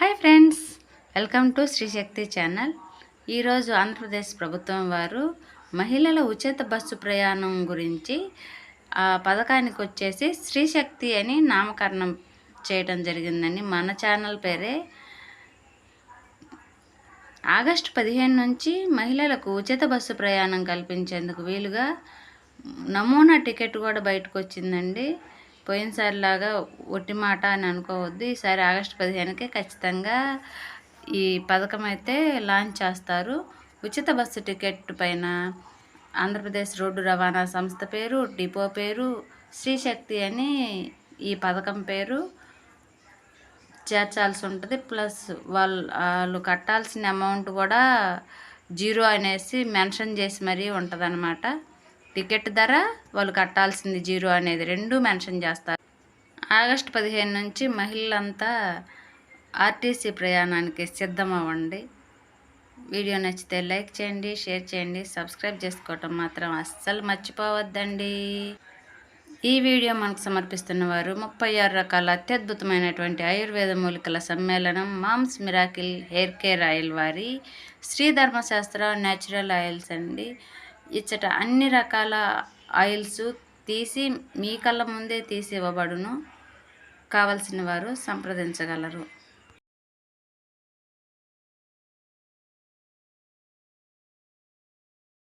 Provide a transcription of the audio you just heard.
Hi friends welcome to Srishakti channel. ఈరోజు ఆంధ్రప్రదేశ్ ప్రభుత్వం వారు మహిళల ఉచిత బస్సు ప్రయాణం గురించి ఆ పథకానికి వచ్చేసి శ్రీశక్తి అని నామకరణం చేయడం జరిగిందని మన ఛానల్ పేరే ఆగస్టు పదిహేను నుంచి మహిళలకు ఉచిత బస్సు ప్రయాణం కల్పించేందుకు వీలుగా నమూనా టికెట్ కూడా బయటకు వచ్చిందండి. పోయినసారిలాగా ఒట్టి మాట అని అనుకోవద్దు. ఈసారి ఆగస్టు పదిహేనుకే ఖచ్చితంగా ఈ పథకం అయితే లాంచ్ చేస్తారు. ఉచిత బస్సు టికెట్ పైన ఆంధ్రప్రదేశ్ రోడ్డు రవాణా సంస్థ పేరు డిపో పేరు శ్రీశక్తి అని ఈ పథకం పేరు చేర్చాల్సి ఉంటుంది. ప్లస్ వాళ్ళు వాళ్ళు కట్టాల్సిన అమౌంట్ కూడా జీరో అనేసి మెన్షన్ చేసి మరీ ఉంటుంది టికెట్ ధర వాళ్ళు కట్టాల్సింది జీరో అనేది రెండు మెన్షన్ చేస్తారు. ఆగస్టు పదిహేను నుంచి మహిళలంతా ఆర్టీసీ ప్రయాణానికి సిద్ధం అవ్వండి వీడియో నచ్చితే లైక్ చేయండి షేర్ చేయండి సబ్స్క్రైబ్ చేసుకోవటం మాత్రం అస్సలు మర్చిపోవద్దండి. ఈ వీడియో మనకు సమర్పిస్తున్న వారు ముప్పై ఆరు రకాల అత్యద్భుతమైనటువంటి ఆయుర్వేద మూలికల సమ్మేళనం moms miracle hair care oil వారి శ్రీ ధర్మశాస్త్ర న్యాచురల్ ఆయిల్స్ అండి. ఇచ్చట అన్ని రకాల ఆయిల్స్ తీసి మీ కళ్ళ ముందే తీసి ఇవ్వబడును. కావలసిన వారు సంప్రదించగలరు.